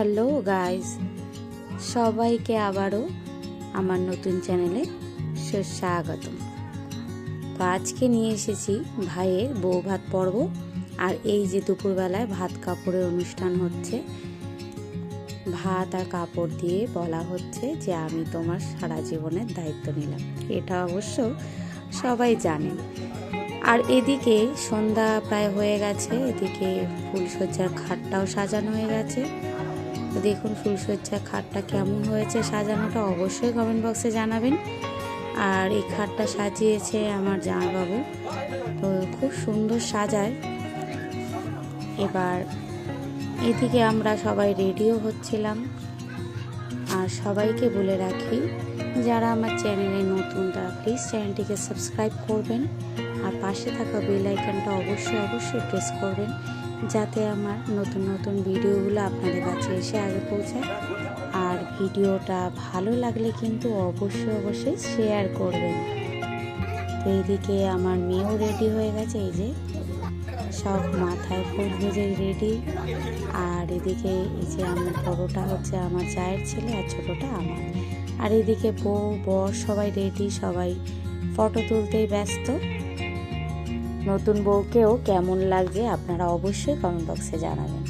Hello guys, সবাইকে আবারও আমার নতুন চ্যানেলে সুস্বাগতম। তো আজকে নিয়ে এসেছি ভাইয়ের বউ ভাত পর্ব, আর এই যে দুপুরবেলায় ভাত কাপড়ের অনুষ্ঠান হচ্ছে, ভাত আর কাপড় দিয়ে বলা হচ্ছে যে আমি তোমার সারা জীবনের দায়িত্ব নিলাম। এটা অবশ্য সবাই জানেন আর এদিকে সন্ধ্যা প্রায় হয়ে গেছে, এদিকে ফুলসজ্জার খাটটাও সাজানো হয়ে গেছে। তো দেখুন ফুলসজ্জার খাটটা কেমন হয়েছে সাজানোটা অবশ্যই কমেন্ট বক্সে জানাবেন। আর এই খাটটা সাজিয়েছে আমার জামাইবাবু। তো খুব সুন্দর সাজায়। এবার এদিকে আমরা সবাই রেডিও হচ্ছিলাম। আর সবাইকে বলে রাখি, যারা আমার চ্যানেলে নতুন, তারা প্লিজ চ্যানেলটিকে সাবস্ক্রাইব করবেন। আর পাশে থাকা বেল আইকনটা অবশ্যই অবশ্যই প্রেস করবেন। যাতে আমার নতুন নতুন ভিডিওগুলো আপনাদের কাছে এসে আগে পৌঁছায়। আর ভিডিওটা ভালো লাগলে কিন্তু অবশ্যই অবশ্যই শেয়ার করবেন। তো এইদিকে আমার মেয়েও রেডি হয়ে গেছে, এই যে সব মাথায় ফুল ভেজে রেডি আর এদিকে এই যে আমার বড়োটা হচ্ছে আমার চায়ের ছেলে আর ছোটোটা আমার। আর এদিকে বউ, বর সবাই রেডি সবাই ফটো তুলতেই ব্যস্ত। নতুন বউকেও কেমন লাগবে আপনারা অবশ্যই কমেন্ট বক্সে জানাবেন।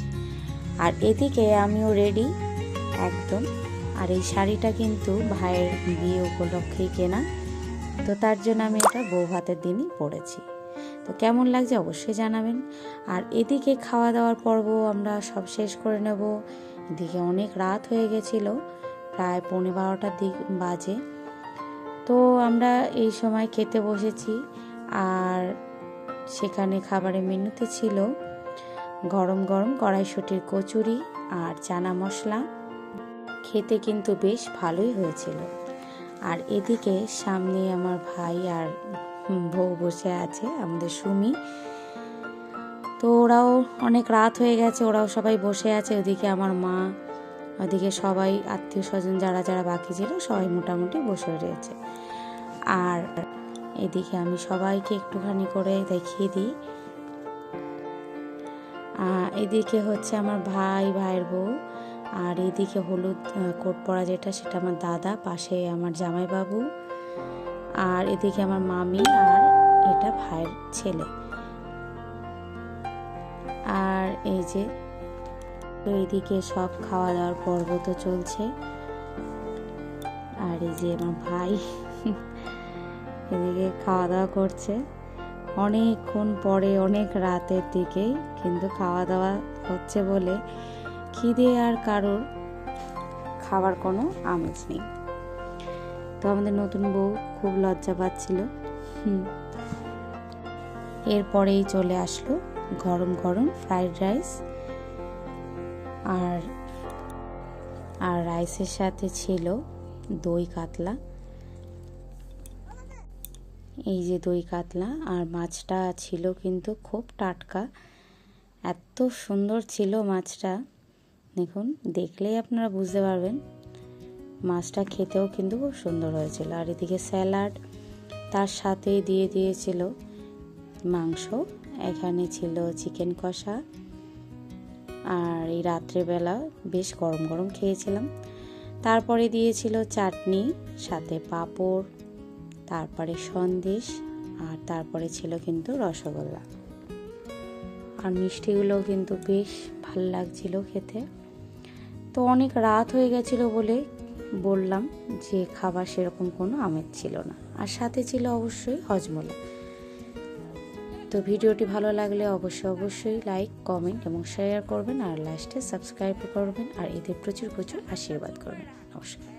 আর এদিকে আমিও রেডি একদম। আর এই শাড়িটা কিন্তু ভাইয়ের বিয়ে উপলক্ষেই কেনা। তো তার জন্য আমি এটা বউ ভাতের দিনই পরেছি। তো কেমন লাগছে অবশ্যই জানাবেন। আর এদিকে খাওয়া দাওয়ার পর্ব আমরা সব শেষ করে নেব। এদিকে অনেক রাত হয়ে গেছিল, প্রায় পৌনে বারোটার দিক বাজে। তো আমরা এই সময় খেতে বসেছি। আর সেখানে খাবারের মেনুতে ছিল গরম গরম কড়াইশুটির কচুরি আর চানা মশলা। খেতে কিন্তু বেশ ভালোই হয়েছিল। আর এদিকে সামনে আমার ভাই আর বউ বসে আছে, আমাদের সুমি। তো ওরাও অনেক রাত হয়ে গেছে, ওরাও সবাই বসে আছে। ওদিকে আমার মা, ওদিকে সবাই, আত্মীয় স্বজন যারা যারা বাকি ছিল, সবাই মোটামুটি বসে রয়েছে। আর এদিকে আমি সবাইকে একটুখানি করে দেখিয়ে দিই। এদিকে হচ্ছে আমার ভাই, ভাইয়ের বউ, আর এদিকে হলুদ কোট পরা যেটা সেটা আমার দাদা, পাশে আমার জামাইবাবু, আর এদিকে আমার মামি আর এটা ভাইয়ের ছেলে। আর এই যে এইদিকে সব খাওয়া দাওয়ার পর্ব তো চলছে। আর এই যে আমার ভাই এদিকে খাওয়া দাওয়া করছে। অনেকক্ষণ পরে, অনেক রাতের দিকে কিন্তু খাওয়া দাওয়া হচ্ছে বলে খিদে আর কারোর খাবার কোনো আমেজ নেই। তো আমাদের নতুন বউ খুব লজ্জা পাচ্ছিল। এরপরেই চলে আসলো গরম গরম ফ্রাইড রাইস আর আর রাইসের সাথে ছিল দই কাতলা। এই যে দই কাতলা আর মাছটা ছিল কিন্তু খুব টাটকা। এত সুন্দর ছিল মাছটা। দেখুন, দেখলেই আপনারা বুঝতে পারবেন। মাছটা খেতেও কিন্তু খুব সুন্দর হয়েছিল। আর এদিকে স্যালাড তার সাথে দিয়ে দিয়েছিল মাংস। এখানে ছিল চিকেন কষা। আর এই রাত্রেবেলা বেশ গরম গরম খেয়েছিলাম। তারপরে দিয়েছিল চাটনি, সাথে পাঁপড় তারপরে সন্দেশ, আর তারপরে ছিল কিন্তু রসগোল্লা। আর মিষ্টিগুলোও কিন্তু বেশ ভালো লাগছিল খেতে। তো অনেক রাত হয়ে গেছিল বলে বললাম যে খাবার সেরকম কোনো আমেজ ছিল না। আর সাথে ছিল অবশ্যই হজমলা। তো ভিডিওটি ভালো লাগলে অবশ্যই অবশ্যই লাইক, কমেন্ট এবং শেয়ার করবেন, আর লাস্টে সাবস্ক্রাইব করবেন, আর এদের প্রচুর প্রচুর আশীর্বাদ করবেন। নমস্কার।